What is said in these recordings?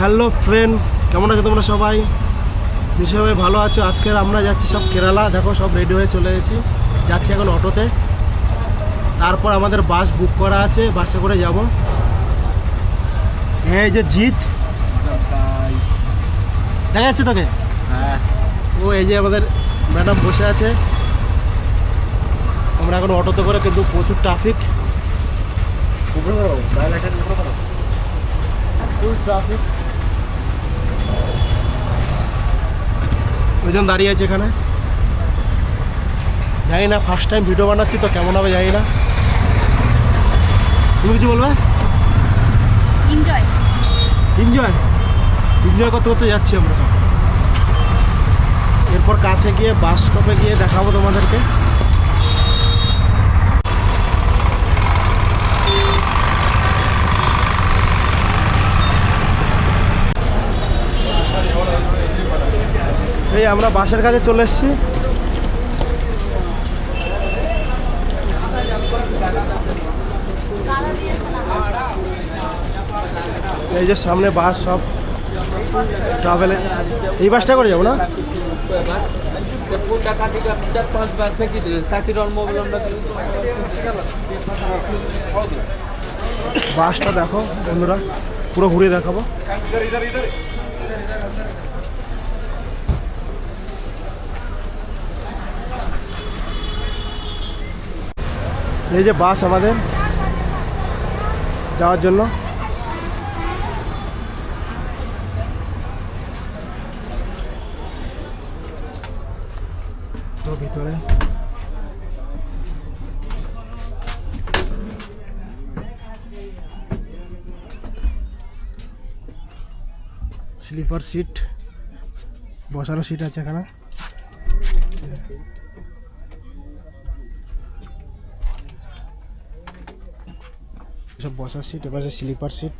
Hello friend কেমন আছো তোমরা সবাই? নিশ্চয় সবাই ভালো আছো। আজকের আমরা যাচ্ছি সব কেরালা। দেখো সব রেডি হয়ে চলে গেছি। যাচ্ছি এখন অটোতে। তারপর আমাদের বাস বুক করা আছে। বাসে করে যাব। এই যে জিৎ। দেখা যাচ্ছে তোকে? হ্যাঁ। ও এই যে আমাদের ম্যাডাম বসে আছে। আমরা এখন অটোতে করে কিন্তু প্রচুর ট্রাফিক উপরে করো। বাইরে লাইটের ওইজন দাঁড়িয়ে আছে এখানে। জানি না ফার্স্ট টাইম ভিডিও বানাচ্ছি তো কেমন হবে জানি না। তুমি কিছু বলবে? এনজয় এনজয় এনজয় করতে করতে যাচ্ছি আমরা। এরপর কাছে গিয়ে বাস স্টপে গিয়ে দেখাবো তোমাদেরকে। এই আমরা বাসের কাছে চলে এসেছি। এই যে সামনে বাস সব ট্রাভেলে এই বাসটা করে যাব না? বাসটা দেখো বন্ধুরা, পুরো ঘুরে দেখাবো। এই যে বাস আমাদের যাওয়ার জন্য। ভিতরে। স্লিপার সিট বসারও সিট আছে এখানে। সব বসার সিট এবার স্লিপার সিট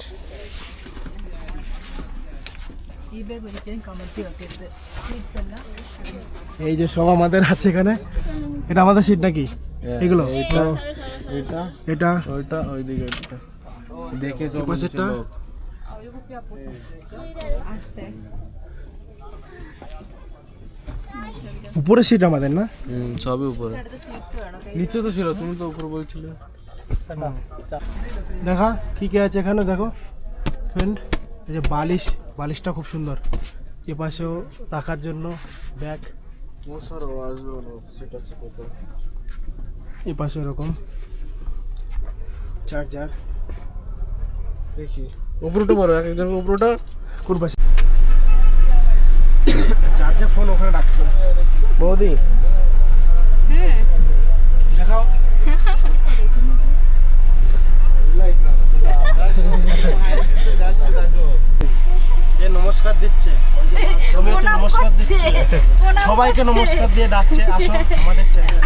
এই যে সব আমাদের আছে এখানে এটা আমাদের সিট নাকি? এগুলো? এটা এটা এটা? ওইটা ওইদিকে দেখে পাশেরটা? উপরে সিট আমাদের না? হুম সবই উপরে। নিচে তো ছিল তুমি তো উপরে বলছিলে। দেখা কি কি আছে এখানে দেখো। ফ্রেন্ড এই যে বালিশ বালিশটা খুব সুন্দর। এ পাশেও রাখার জন্য ব্যাগ। ও স্যার আসবে না সেটা আছে কোথাও এ পাশে এরকম চার্জার দেখি। উপরটা বলো এক একজনের উপরটা। কোন পাশে? চার্জার ফোন ওখানে রাখতে বৌদি যে নমস্কার দিচ্ছে। হচ্ছে নমস্কার দিচ্ছে। সবাইকে নমস্কার দিয়ে ডাকছে। আসো আমাদের চ্যানেলে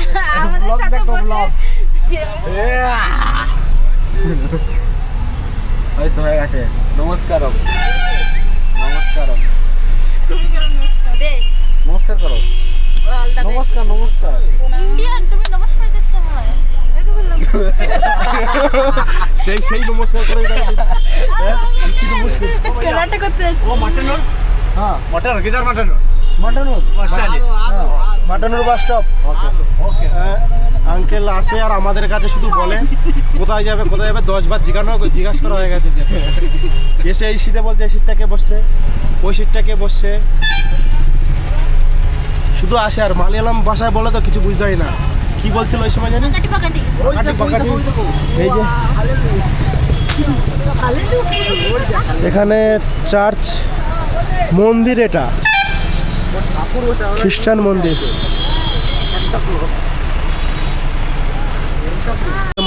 ব্লগ দেখো ব্লগ ওই তো হয়ে গেছে। নমস্কারম। নমস্কারম। নমস্কার? করো। নমস্কার নমস্কার ইন্ডিয়ান তুমি নমস্কার করতে হয় এই তো বললাম সেই সেই নমস্কার করে হ্যাঁ? কি নমস্কার? কেরাটে করতে ও মাটন হ্যাঁ। মটন কিধার মটন মাটন মাটনের বাস স্টপ ওকে আঙ্কেল আসে আর আমাদের কাছে শুধু বলে কোথায় যাবে কোথায় যাবে দশ বার জিজ্ঞানো জিজ্ঞাসা করা হয়ে গেছে। এসে এই সিটে বলছে এই সিটটা কে বসছে? ওই সিটটা কে বসছে? শুধু আসে আর মালিয়ালাম ভাষায় বলে তো কিছু বুঝতে হয় না। কি বলছিল ওই সময় জানি। এই যে। এখানে চার্চ মন্দির এটা। খ্রিস্টান মন্দির।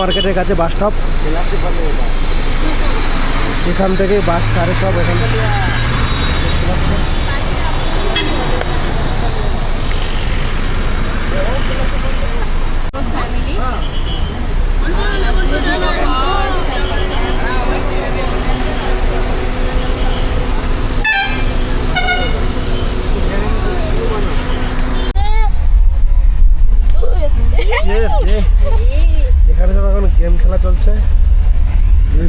মার্কেটের কাছে বাস স্টপ। এখান থেকে বাস সারে সব এখান থেকে।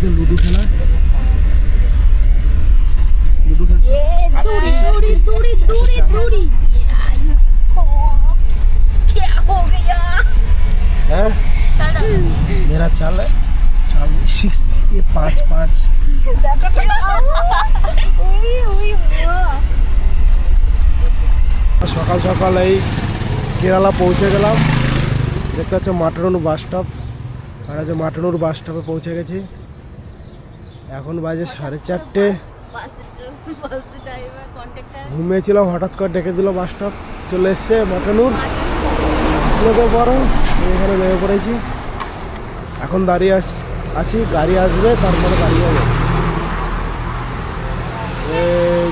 হচ্ছে লুডু খেলা? লুডো খেলছে? দৌড়ি দৌড়ি সকাল সকাল এই কেরালা পৌঁছে গেলাম। দেখতে পাচ্ছ মাটনুর বাস স্টপ আর যে মাটনুর বাস স্টপে পৌঁছে গেছি। এখন বাজে সাড়ে চারটে। ঘুমিয়েছিলাম, হঠাৎ করে ডেকে দিল বাস স্টপ চলে এসছে মাটনুর বড় এখানে নেমে পড়েছি। এখন দাঁড়িয়ে আস, আছি, গাড়ি আসবে, তারপরে গাড়ি যাবে। এই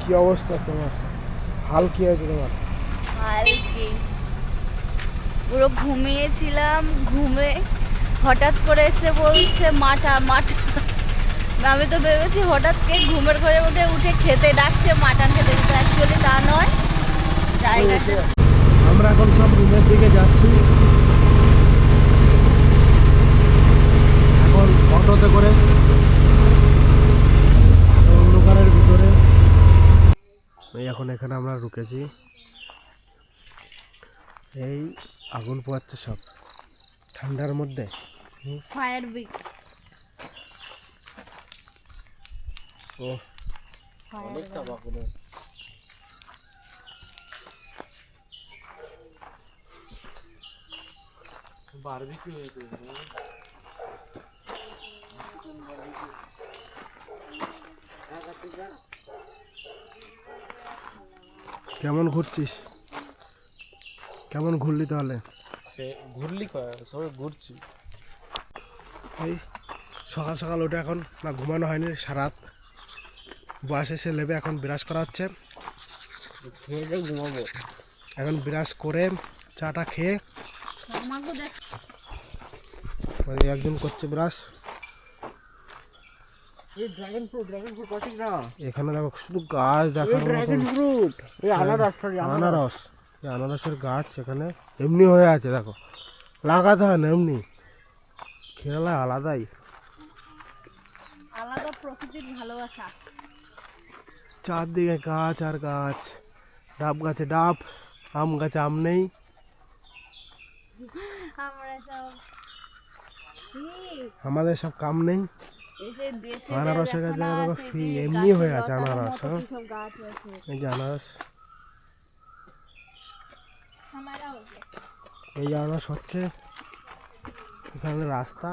কি অবস্থা তোমার? হাল কি আছে তোমার? হালকে পুরো ঘুমিয়েছিলাম, ঘুমে হঠাৎ করে এসে বলছে, মাঠা মাঠা। আমি তো ভেবেছি হঠাৎ কে ঘুমের ঘরে উঠে উঠে খেতে ডাকছে, মাটন খেতে, কিন্তু অ্যাকচুয়ালি তা নয়। জায়গাটা আমরা এখন সব রুমের দিকে যাচ্ছি। এখন অটোতে করে অন্ধকারের ভিতরে। এখন এখানে আমরা রুকেছি এই আগুন পোয়াচ্ছে সব। ঠান্ডার মধ্যে? ফায়ার বিগ ও অনেকটা বাকুলে বারবিকিউ হয়েছে কেমন ঘুরছিস? কেমন ঘুরলি তাহলে? সে ঘুরলি কয়? সবাই ঘুরছি। এই সকাল সকাল উঠে এখন না ঘুমানো হয়নি সারাত বয়স এসে লেবে এখন বিরাজ করা হচ্ছে। খেয়ে ঘুমাবো। এখন বিরাজ করে চাটা খেয়ে আমাকে একজন করছে brush. Dragon fruit dragon fruit না এখানে দেখো শুধু গাছ মতন। ফ্রুট আনারস। আনারস। আনারসের গাছ সেখানে এমনি হয়ে আছে দেখো। লাগাতে হয় না এমনি। কেরালা আলাদাই। আলাদা প্রকৃতির ভালোবাসা। চারদিকে গাছ আর গাছ। ডাব গাছে ডাব আম গাছে আম নেই। আমাদের সব কাম নেই। আনারসের গাছ এমনি হয়ে আছে আনারস হ্যাঁ। এই যে আনারস। এই আনারস হচ্ছে এখানে রাস্তা।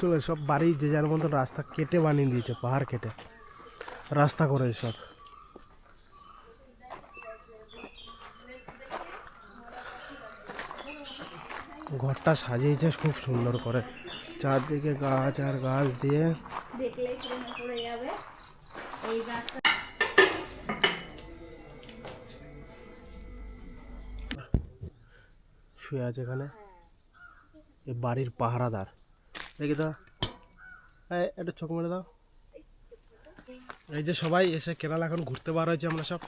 চলে সব বাড়ি যে যার মতন রাস্তা কেটে বানিয়ে দিয়েছে, পাহাড় কেটে। রাস্তা করে সব। ঘরটা সাজিয়েছে খুব সুন্দর করে। চারদিকে গাছ আর গাছ দিয়ে। পড়ে যাবে। এই গাছটা শুয়ে আছে এখানে। এই বাড়ির পাহারাদার। দেখি দাও একটু চোখ মেরে দাও। এই যে সবাই এসে কেরালা এখন ঘুরতে বার হয়েছে আমরা সব।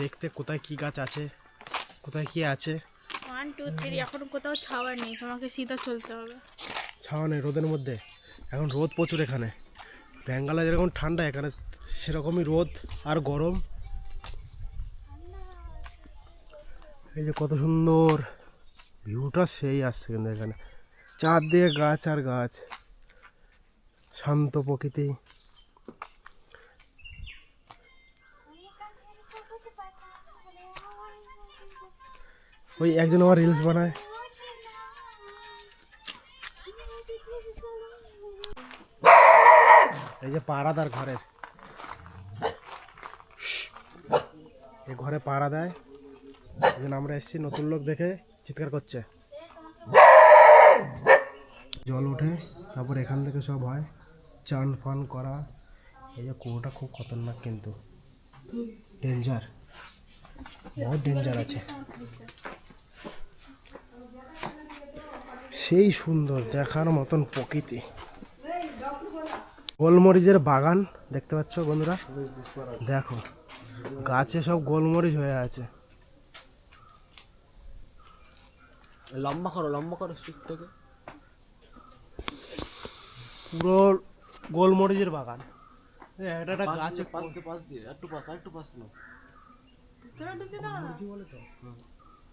দেখতে কোথায় কি গাছ আছে কোথায় কি আছে। ওয়ান টু থ্রি এখন কোথাও ছাওয়া নেই তোমাকে সিধা চলতে হবে। ছাওয়া নেই রোদের মধ্যে। এখন রোদ প্রচুর এখানে। বেঙ্গালে যেরকম ঠান্ডা এখানে সেরকমই রোদ আর গরম। এই যে কত সুন্দর ভিউটা সেই আসছে কিন্তু এখানে। চারদিকে গাছ আর গাছ, শান্ত প্রকৃতি। ওই একজন আমার রিলস বানায়। এই যে পাহারাদার ঘরের। এই ঘরে পাড়া দেয়। জন্য আমরা এসেছি, নতুন লোক দেখে চিৎকার করছে। জল ওঠে, তারপর এখান থেকে সব হয়। চান ফান করা। এই যে কুয়োটা খুব খতরনাক কিন্তু। ডেঞ্জার বহুত ডেঞ্জার আছে। সেই সুন্দর দেখার মতন প্রকৃতি। গোলমরিচের বাগান, দেখতে পাচ্ছ বন্ধুরা? দেখো, গাছে সব গোলমরিচ হয়ে আছে। লম্বা করো লম্বা করো স্টিকটাকে। পুরো গোলমরিচের বাগান। একটা একটা গাছে পাশ দিয়ে পাশ দিয়ে একটু পাশ একটু পাশ নাও।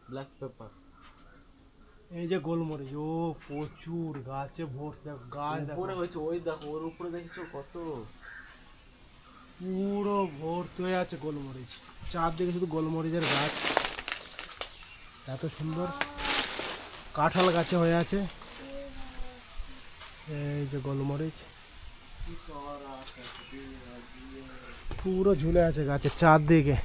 ব্ল্যাক পেপার এই যে গোলমরিচ ও প্রচুর গাছে ভর্তি দেখো গাছ দেখো। উপরে হয়েছে ওই দেখো ওর উপরে দেখেছ কত? পুরো ভর্তি হয়ে আছে গোলমরিচ। চারদিকে শুধু গোলমরিচের গাছ। এত সুন্দর। কাঁঠাল গাছে হয়ে আছে। এই যে গোলমরিচ। পুরো ঝুলে আছে গাছে চারদিকে।